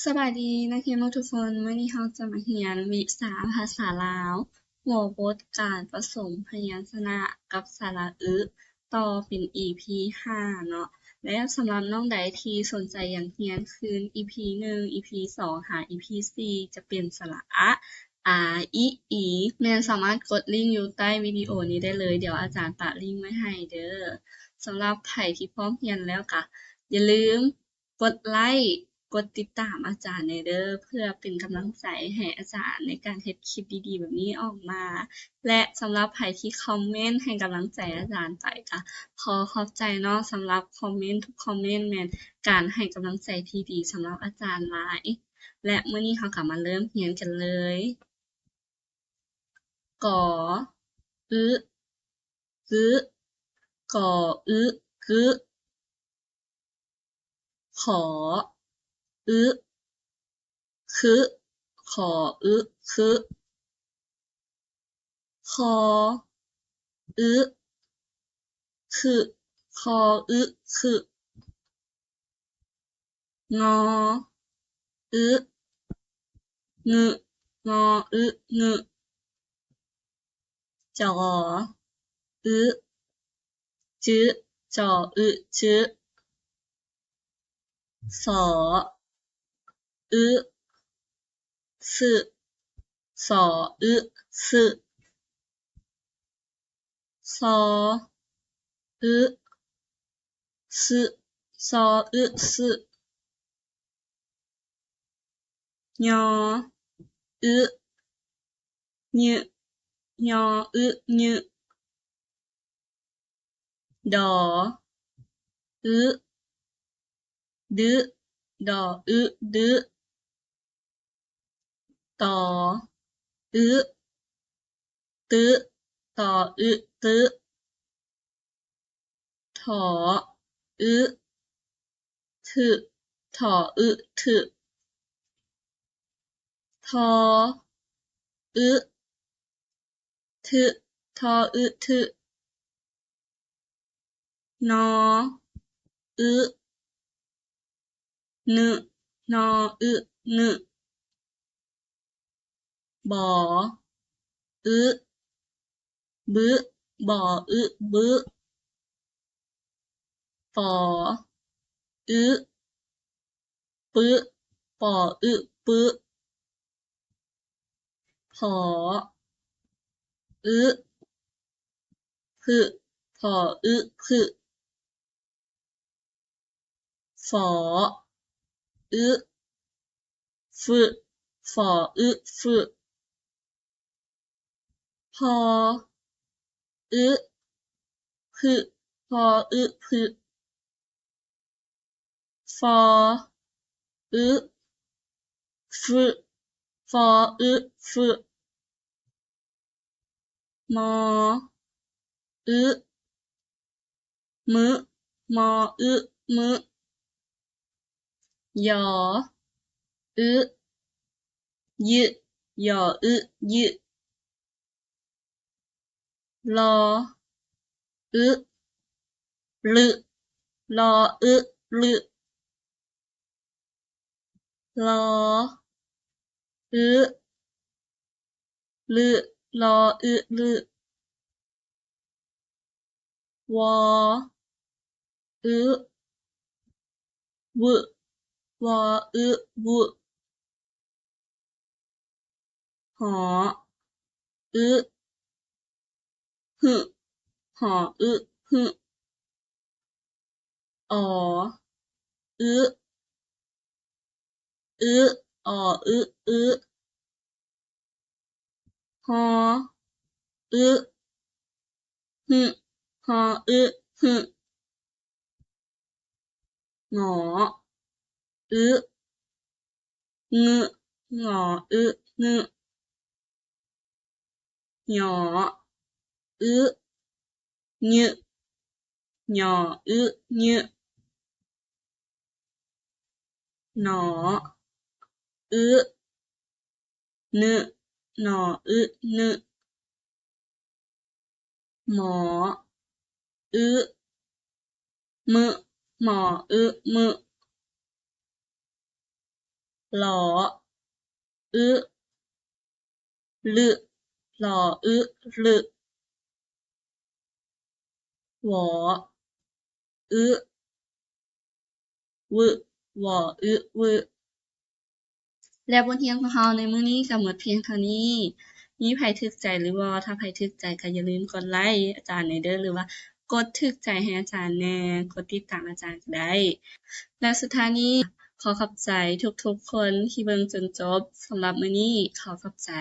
สบายดีนักเรียนทุกคนมื้อนี้เราจะมาเรียนวิชาภาษาลาว หัวบทการผสมพยัญชนะกับสระอึต่อเป็น EP ห้าเนาะและสำหรับน้องใดที่สนใจอย่ากเรียนคืน EP หนึ่ง EP สองหา EP สี่จะเป็นสระอะอาอิอีแม่นสามารถกดลิงก์อยู่ใต้วิดีโอนี้ได้เลย เดี๋ยวอาจารย์ปะลิงก์ไว้ให้เด้อสำหรับไผที่พร้อมเรียนแล้วก็อย่าลืมกดไลค์ กดติดตามอาจารย์แหน่เด้อเพื่อเป็นกำลังใจให้อาจารย์ในการเฮ็ดคลิปดีๆ แบบนี้ออกมา และสำหรับไผที่คอมเมนต์ให้กำลังใจอาจารย์ไปก็ขอขอบใจเนาะสำหรับคอมเมนต์ทุกคอมเมนต์แมนการให้กำลังใจที่ดีสำหรับอาจารย์หลายและเมื้อนี้เราก็มาเริ่มเรียนกันเลยกออึกึกออึกึขอ อึคึขออึคึคออึคึคออึคึงออึงึงออึงึจออึจึจออึจึสอ อึสึสออึสึซออึสึซออึสึญออึญึญออึญึดออึดึดออึดึ ต่ออึตึต่ออึตึถออึถึถออึถึทออึทึทออึทึนออึนึนออึนึ บออึบึบออึบึปออึปึปออึปึผออึผึผออึผึฝออึฟึฝออึฟึ ออึผึพออึผึฟออึฟึฟออึฟึมออึมึมออึมึยออึยึยออึยึ รออึลึรออึลึรออึลึรออึลึวออึวึวออึวึหออึ หึหออึหึอออึอึอออึอึหออึหึหออึหึงออึงึง ออึงึหยออึญึหยออึญหนออึนึหนออึนึหมออึมึหมออึมึหลออึลึหล่ออึลึห วออึวึวออึวึและบทเรียนของเราในมื้อนี้ก็หมดเพียงเท่านี้ มีไผถึกใจหรือบ่ถ้าไผถึกใจก็อย่าลืมกดไลก์อาจารย์แหน่เด้อหรือว่ากดถึกใจให้อาจารย์แน่ กดติดตามอาจารย์ก็ได้ และสุดท้ายนี้ขอขอบใจทุกๆคนที่เบิ่งจนจบสำหรับมื้อนี้ขอขอบใจ